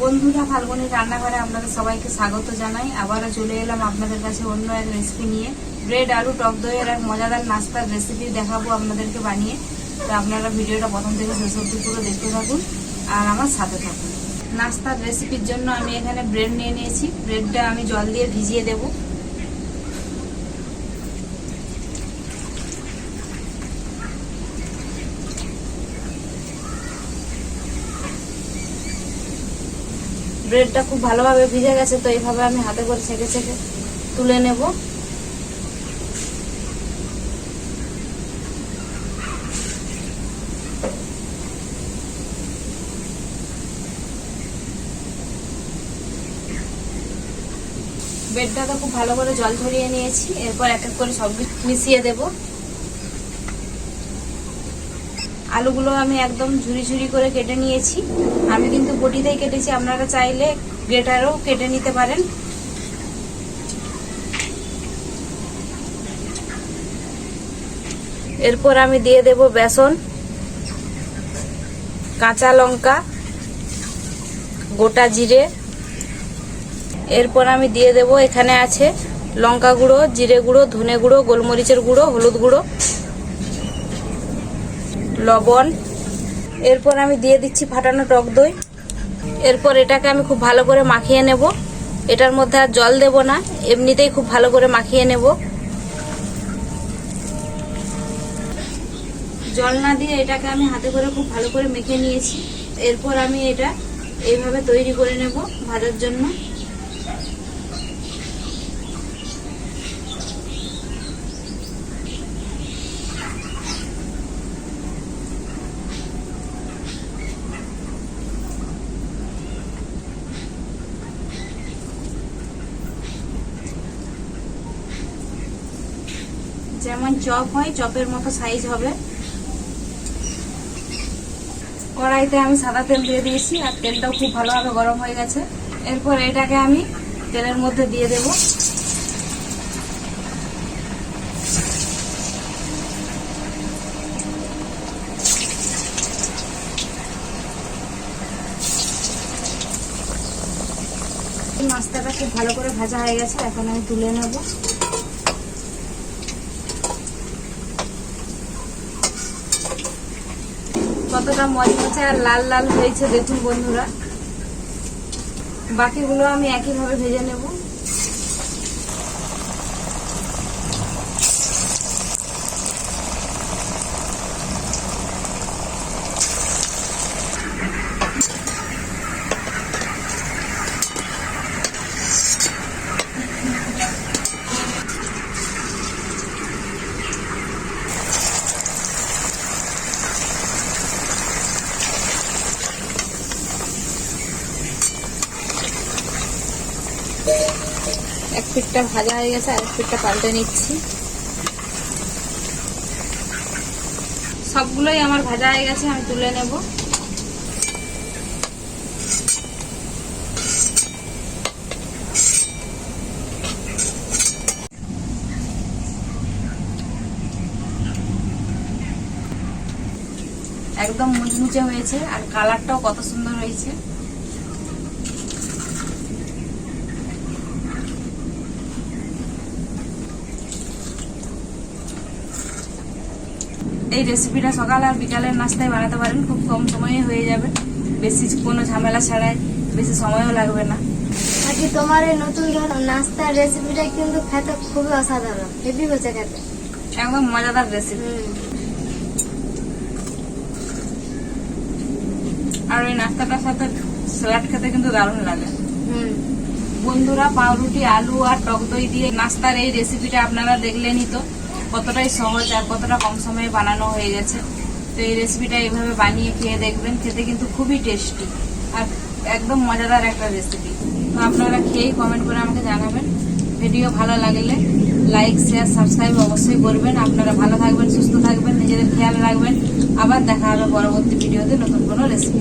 বন্ধুরা, ফাল্গুনের রান্নাঘরে আপনাদের সবাইকে স্বাগত জানাই। আবারও চলে এলাম আপনাদের কাছে অন্য এক রেসিপি নিয়ে। ব্রেড আলু, টক দইয়ের এক মজাদার নাস্তার রেসিপি দেখাবো আপনাদেরকে বানিয়ে। তো আপনারা ভিডিওটা প্রথম থেকে শেষ অবধি পুরো দেখতে থাকুন আর আমার সাথে থাকুন। নাস্তার রেসিপির জন্য আমি এখানে ব্রেড নিয়ে নিয়েছি। ব্রেডটা আমি জল দিয়ে ভিজিয়ে দেবো। ব্রেডটা খুব ভালোভাবে ভিজে গেছে, তো এইভাবে আমি হাতে করে ছেঁকে ছেঁকে তুলে নেব। ব্রেডটাকে খুব ভালো করে জল ঝরিয়ে নিয়েছি, এরপর এক এক করে সব মিশিয়ে দেব। আলুগুলো আমি একদম ঝুরি ঝুরি করে কেটে নিয়েছি। আমি কিন্তু বটিতেই কেটেছি, আপনারা চাইলে গ্রেটারও কেটে নিতে পারেন। এরপর আমি দিয়ে দেব বেসন, কাঁচা লঙ্কা, গোটা জিরে। এরপর আমি দিয়ে দেব, এখানে আছে লঙ্কা গুঁড়ো, জিরে গুঁড়ো, ধনে গুঁড়ো, গোলমরিচের গুঁড়ো, হলুদ গুঁড়ো। লবণ। এরপর আমি দিয়ে দিচ্ছি ফাটানো টক দই। এরপর এটাকে আমি খুব ভালো করে মাখিয়ে নেব। এটার মধ্যে আর জল দেব না, এমনিতেই খুব ভালো করে মাখিয়ে নেব। জল না দিয়ে এটাকে আমি হাতে করে খুব ভালো করে মেখে নিয়েছি। এরপর আমি এটা এইভাবে তৈরি করে নেব ভাজার জন্য। যেমন চপ হয়, চপের মতো সাইজ হবে। কড়াইতে আমি সাদা তেল দিয়ে দিয়েছি, আর তেলটাও খুব ভালোভাবে গরম হয়ে গেছে। এরপর এটাকে আমি তেলের মধ্যে দিয়ে দেব। নাস্তাটা খুব ভালো করে ভাজা হয়ে গেছে, এখন আমি তুলে নেব। কতটা মজমচে আর লাল লাল হয়েছে দেখুন বন্ধুরা। বাকিগুলো আমি একইভাবে ভেজে নেব। এক পিঠটা ভাজা হয়ে গেছে আর এক পিঠটা পাল্টে নিচ্ছি। সবগুলোই আমার ভাজা হয়ে গেছে, আমি তুলে নেব। একদম মুচমুচে হয়েছে, আর কালারটাও কত সুন্দর হয়েছে। এই রেসিপিটা সকাল আর বিকালের নাস্তায় বানাতে পারেন খুব কম সময়ে হয়ে যাবে। বেশি কোনো ঝামেলা ছাড়াই বেশি সময়ও লাগবে না। আজকে তোমার এই নতুন ধরনের নাস্তার রেসিপিটা কিন্তু খেতে খুবই অসাধারণ। হেভি হচ্ছে খেতে। একদম মজাদার রেসিপি আর ওই নাস্তাটার সাথে স্যালাড খেতে কিন্তু দারুণ লাগে। হুম। বন্ধুরা পাউরুটি আলু আর টক দই দিয়ে নাস্তার এই রেসিপিটা আপনারা দেখলেনই তো। কতটাই সহজ আর কতটা কম সময়ে বানানো হয়ে গেছে। তো এই রেসিপিটা এইভাবে বানিয়ে খেয়ে দেখবেন, খেতে কিন্তু খুবই টেস্টি আর একদম মজাদার একটা রেসিপি তো আপনারা খেয়েই কমেন্ট করে আমাকে জানাবেন। ভিডিও ভালো লাগলে লাইক শেয়ার সাবস্ক্রাইব অবশ্যই করবেন। আপনারা ভালো থাকবেন, সুস্থ থাকবেন, নিজেদের খেয়াল রাখবেন। আবার দেখা হবে পরবর্তী ভিডিওতে নতুন কোনো রেসিপি